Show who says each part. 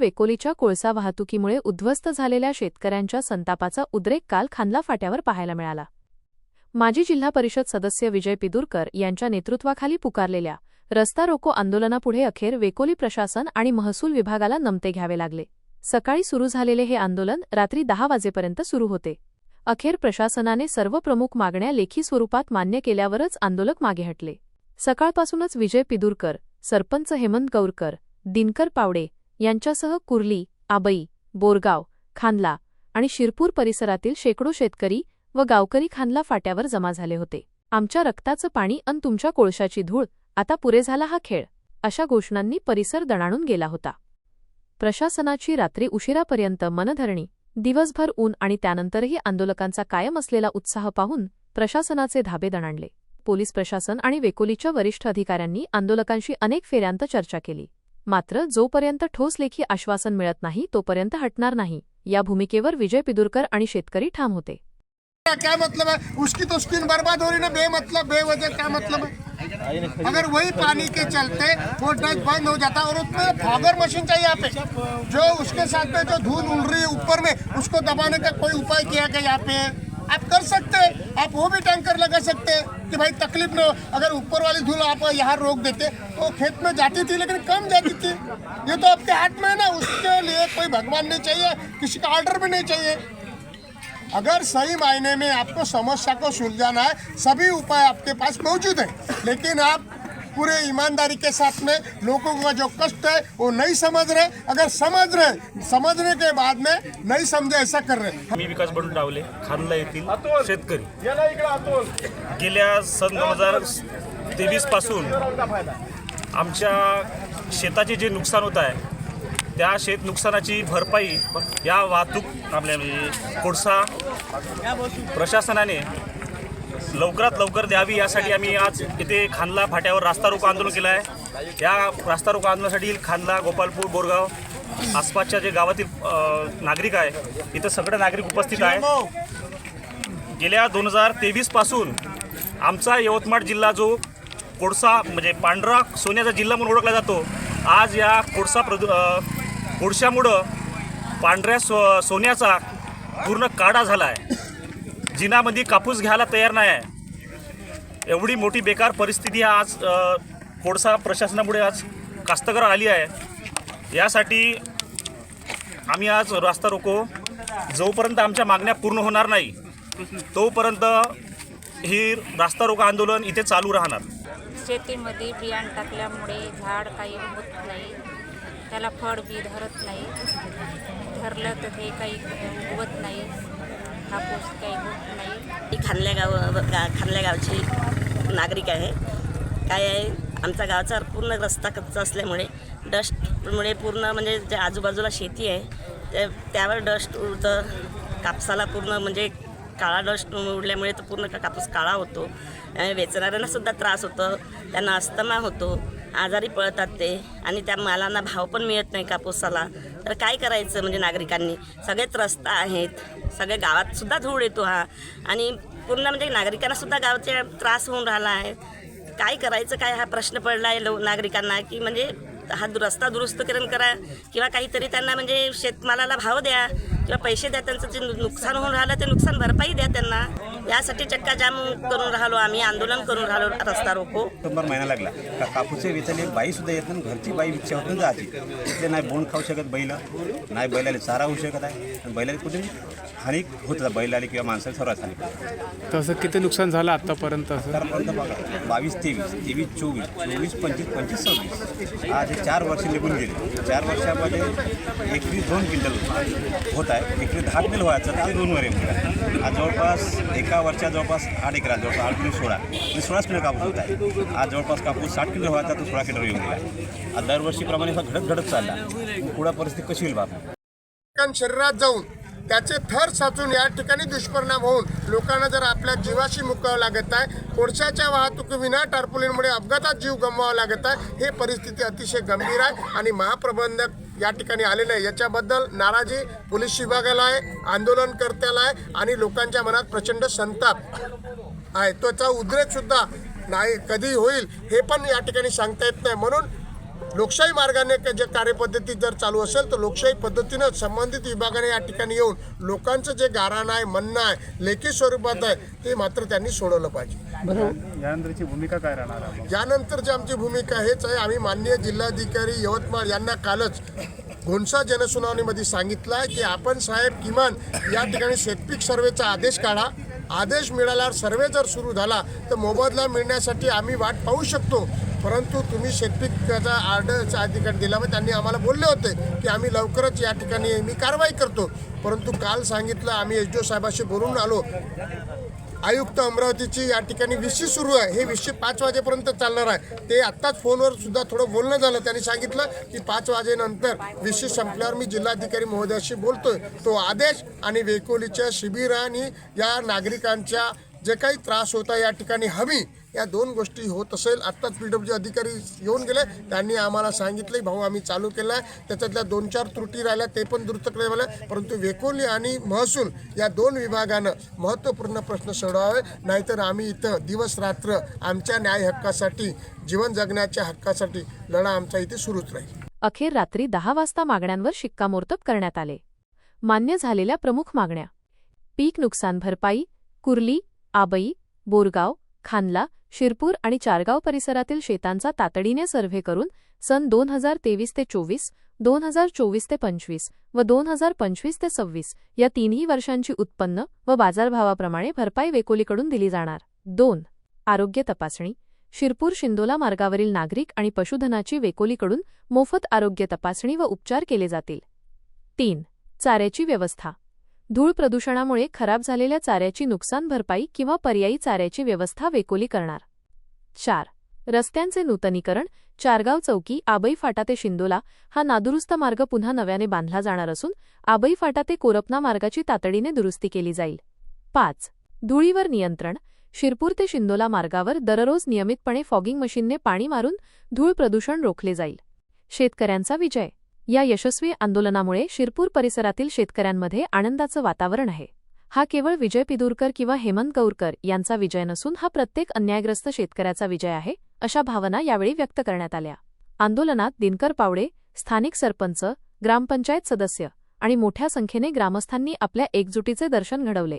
Speaker 1: वेकोलीच्या कोळसा वाहतुकीमुळे उद्ध्वस्त झालेल्या शेतकऱ्यांच्या संतापाचा उद्रेक काल खांदला फाट्यावर पाहायला मिळाला. माजी जिल्हा परिषद सदस्य विजय पिदुरकर यांच्या नेतृत्वाखाली पुकारलेल्या रस्ता रोको आंदोलनापुढे अखेर वेकोली प्रशासन आणि महसूल विभागाला नमते घ्यावे लागले. सकाळी सुरू झालेले हे आंदोलन रात्री दहा वाजेपर्यंत सुरू होते. अखेर प्रशासनाने सर्व प्रमुख मागण्या लेखी स्वरूपात मान्य केल्यावरच आंदोलक मागे हटले. सकाळपासूनच विजय पिदुरकर सरपंच हेमंत गौरकर दिनकर पावडे यांच्यासह कुर्ली आबई बोरगाव खानला आणि शिरपूर परिसरातील शेकडो शेतकरी व गावकरी खानला फाट्यावर जमा झाले होते. आमच्या रक्ताचं पाणी अन तुमच्या कोळशाची धूळ आता पुरे झाला हा खेळ अशा घोषणांनी परिसर दणाणून गेला होता. प्रशासनाची रात्री उशिरापर्यंत मनधरणी दिवसभर ऊन आणि त्यानंतरही आंदोलकांचा कायम असलेला उत्साह पाहून प्रशासनाचे धाबे दणाणले. पोलीस प्रशासन आणि वेकोलीच्या वरिष्ठ अधिकाऱ्यांनी आंदोलकांशी अनेक फेऱ्यांत चर्चा केली. मात्र जोपर्यंत ठोस लेखी आश्वासन मिळत नाही तोपर्यंत हटणार नाही. या भूमिकेवर विजय पिदुरकर आणि शेतकरी ठाम होते.
Speaker 2: क्या मतलब है उसकी तो स्किन बर्बाद हो रही ना बेमतलब बेवजह क्या मतलब है अगर वही पानी के चलते वो ट्रक बंद हो जाता और उसमें फॉगर मशीन चाहिए यहाँ पे। जो उसके साथ में जो धूल उड़ रही है ऊपर में उसको दबाने का कोई उपाय किया गया यहाँ पे? आप कर सकते हैं। आप वो भी टैंकर लगा सकते हैं कि भाई तकलीफ़ न हो। अगर ऊपर वाली धूल आप यहाँ रोक देते तो खेत में जाती थी, लेकिन कम जाती थी। ये तो आपके हाथ में है ना, उसके लिए कोई भगवान नहीं चाहिए, किसी का ऑर्डर भी नहीं चाहिए। अगर सही मायने में आपको समस्या को सुलझाना है, सभी उपाय आपके पास मौजूद है। लेकिन आप पूरे ईमानदारी के साथ में लोगों का जो कष्ट है वो नहीं समझ रहे। अगर समझ रहे समझने के बाद में नहीं समझे ऐसा कर रहे।
Speaker 3: मी विकास बंडू डावले खानला येथील शेतकरी. गेल्या सन दोन हजार तेवीसपासून आमच्या शेताचे जे नुकसान होत आहे त्या शेत नुकसानाची भरपाई या वाहतूक आपल्या म्हणजे कोळसा प्रशासनाने लवकरात लवकर द्यावी यासाठी आम्ही आज इथे खानला फाट्यावर रास्ता रोको आंदोलन केलं आहे. या रास्ता रोको आंदोलनासाठी खानला गोपालपूर बोरगाव आसपासच्या जे गावातील नागरिक आहे इथं सगळे नागरिक उपस्थित आहे गेल्या दोन हजार तेवीसपासून आमचा यवतमाळ जिल्हा जो कोळसा म्हणजे पांढरा सोन्याचा जिल्हा म्हणून ओळखला जातो आज या कोळसा प्रदू कोळशामुळं पांढऱ्या सो सोन्याचा पूर्ण काढा झाला आहे. जिनामध्ये कापूस घ्यायला तयार नाही आहे. एवढी मोठी बेकार परिस्थिती आज खोडसा कोळसा प्रशासनामुळे आज कास्तकार आली आहे. यासाठी आम्ही आज रास्ता रोको. जोपर्यंत आमच्या मागण्या पूर्ण होणार नाही तोपर्यंत ही रास्ता रोको आंदोलन इथे चालू राहणार.
Speaker 4: शेतीमध्ये बियाण टाकल्यामुळे झाड काही होत नाही. त्याला फळ बी धरत नाही. धरलं तर ते काही उगवत नाही. कापूस काही होत नाही
Speaker 5: मी खानल्या गाव गा खानल्या गावची नागरिक आहे. काय आहे? आमचा गावचा पूर्ण रस्ता कच्चा असल्यामुळे डस्टमुळे पूर्ण म्हणजे जे आजूबाजूला शेती आहे त्या त्यावर डस्ट उडतं. कापसाला पूर्ण म्हणजे काळा डस्ट उडल्यामुळे तो पूर्ण कापूस काळा होतो. वेचणाऱ्यांनासुद्धा त्रास होतो. त्यांना अस्तमा होतो. आजारी पळतात ते. आणि त्या मालांना भाव पण मिळत नाही कापूसाला. तर काय करायचं म्हणजे नागरिकांनी? सगळेच रस्ता आहेत. सगळ्या गावात सुद्धा धूळ येतो हा. आणि पूर्ण म्हणजे नागरिकांना सुद्धा गावचे त्रास होऊन राहिला आहे. काय करायचं? काय हा प्रश्न पडला आहे लो नागरिकांना की म्हणजे हा दु- रस्ता दुरुस्तकरण करा किंवा काहीतरी त्यांना म्हणजे शेतमालाला भाव द्या. किंवा पैसे द्या त्यांचं जे नुकसान होऊन राहिलं ते नुकसान भरपाई द्या त्यांना. यासाठी चक्काजाम करून राहिलो आम्ही आंदोलन करून राहिलो रस्ता रोको.
Speaker 6: शंभर महिना लागला. का कापूसच्या वेचायला एक बाई सुद्धा येत नाही घरची बाई इच्छा होत जायची. तिथे नाही बोंड खाऊ शकत बैल नाही बैलाला चारा होऊ शकत आहे. आणि बैलाला कुठे हानी होत बैलाला किंवा माणसाला सर्वात हानी
Speaker 7: तसं किती नुकसान झालं आतापर्यंत असं?
Speaker 6: आतापर्यंत बघा बावीस तेवीस तेवीस चोवीस चोवीस पंचवीस पंचवीस सव्वीस. आज हे चार वर्ष निघून गेले. चार वर्षामध्ये एकवीस दोन क्विंटल होत आहे. एकवीस दहा किलो व्हायचं तर दोन वर आज जवळपास एका वर्षात जवळपास आठ एकरात जवळपास आठ किलो सोळा. म्हणजे सोळाच किलो कापूस होत आहे. आज जवळपास कापूस साठ किलो व्हायचा तो सोळा किलो येऊन गेला. आज दरवर्षीप्रमाणे हा घडत घडत चालला. मग पुढं परिस्थिती कशी होईल
Speaker 2: बाबा शरीरात जाऊन त्याचे थर साचून या ठिकाणी दुष्परिणाम होऊन लोकांना जर आपल्या जीवाशी मुकावं लागत आहे कोळशाच्या वाहतुकीविना टार्पोलिनमुळे अपघातात जीव गमवावा लागत आहे हे परिस्थिती अतिशय गंभीर आहे आणि महाप्रबंधक या ठिकाणी आलेले आहे. याच्याबद्दल नाराजी पोलीस विभागाला आहे आंदोलनकर्त्याला आहे आणि लोकांच्या मनात प्रचंड संताप आहे. त्याचा उद्रेक सुद्धा नाही कधी होईल हे पण या ठिकाणी सांगता येत नाही. म्हणून लोकशाही मार्गाने क- जे कार्यपद्धती जर चालू असेल तर लोकशाही पद्धतीनं संबंधित विभागाने या ठिकाणी येऊन लोकांचं जे गाराण आहे म्हणणं आहे लेखी स्वरूपात आहे ते मात्र त्यांनी सोडवलं पाहिजे.
Speaker 7: यानंतरची भूमिका काय राहणार?
Speaker 2: यानंतरची आमची भूमिका हेच आहे आम्ही माननीय जिल्हाधिकारी यवतमाळ यांना कालच घोणसा जनसुनावणीमध्ये सांगितलं आहे की आपण साहेब किमान या ठिकाणी शेतपीक सर्वेचा आदेश काढा. आदेश मिळाल्यावर सर्वे जर सुरू झाला तर मोबदला मिळण्यासाठी आम्ही वाट पाहू शकतो. परंतु तुम्ही शेतपीकाचा आर्डरचा अधिकारी ठिकाणी दिला मग त्यांनी आम्हाला बोलले होते की आम्ही लवकरच या ठिकाणी मी कारवाई करतो. परंतु काल सांगितलं आम्ही एच डी ओ साहेबाशी बोलून आलो. आयुक्त अमरावतीची या ठिकाणी विशी सुरू आहे. हे विशी पाच वाजेपर्यंत चालणार आहे. ते आत्ताच फोनवर सुद्धा थोडं बोलणं झालं. त्यांनी सांगितलं की पाच वाजेनंतर विशी संपल्यावर मी जिल्हाधिकारी महोदयाशी बोलतोय. तो आदेश आणि वेकोलीच्या शिबिराने या नागरिकांच्या जे काही त्रास होता या ठिकाणी हमी या दोन गोष्टी होत असेल. आत्ताच पी डब्ल्यू अधिकारी येऊन गेले. त्यांनी आम्हाला सांगितले भाऊ आम्ही चालू केलं आहे. त्याच्यातल्या दोन चार त्रुटी राहिल्या ते पण दुरुस्त करण्यात आल्या परंतु वेकोली आणि महसूल या दोन विभागानं महत्त्वपूर्ण प्रश्न सोडवावे. नाहीतर आम्ही इथं दिवस रात्र आमच्या न्याय हक्कासाठी जीवन जगण्याच्या हक्कासाठी लढा आमचा इथे सुरूच राहील.
Speaker 1: अखेर रात्री दहा वाजता मागण्यांवर शिक्कामोर्तब करण्यात आले. मान्य झालेल्या प्रमुख मागण्या. पीक नुकसान भरपाई कुर्ली आबई बोरगाव खानला शिरपूर आणि चारगाव परिसरातील शेतांचा तातडीने सर्व्हे करून सन दोन हजार तेवीस ते चोवीस दोन हजार चोवीस ते पंचवीस व दोन हजार पंचवीस ते सव्वीस या तीनही वर्षांची उत्पन्न व बाजारभावाप्रमाणे भरपाई वेकोलीकडून दिली जाणार. दोन. आरोग्य तपासणी. शिरपूर शिंदोला मार्गावरील नागरिक आणि पशुधनाची वेकोलीकडून मोफत आरोग्य तपासणी व उपचार केले जातील. तीन. चाऱ्याची व्यवस्था. धूळ प्रदूषणामुळे खराब झालेल्या चाऱ्याची नुकसान भरपाई किंवा पर्यायी चाऱ्याची व्यवस्था वेकोली करणार. चार. रस्त्यांचे नूतनीकरण. चारगाव चौकी आबई फाटा ते शिंदोला हा नादुरुस्त मार्ग पुन्हा नव्याने बांधला जाणार असून आबई फाटा ते कोरपना मार्गाची तातडीने दुरुस्ती केली जाईल. पाच. धुळीवर नियंत्रण. शिरपूर ते शिंदोला मार्गावर दररोज नियमितपणे फॉगिंग मशीनने पाणी मारून धूळ प्रदूषण रोखले जाईल. शेतकऱ्यांचा विजय. या यशस्वी आंदोलनामुळे शिरपूर परिसरातील शेतकऱ्यांमध्ये आनंदाचं वातावरण आहे. हा केवळ विजय पिदूरकर किंवा हेमंत गौरकर यांचा विजय नसून हा प्रत्येक अन्यायग्रस्त शेतकऱ्याचा विजय आहे अशा भावना यावेळी व्यक्त करण्यात आल्या. आंदोलनात दिनकर पावडे स्थानिक सरपंच ग्रामपंचायत सदस्य आणि मोठ्या संख्येने ग्रामस्थांनी आपल्या एकजुटीचे दर्शन घडवले.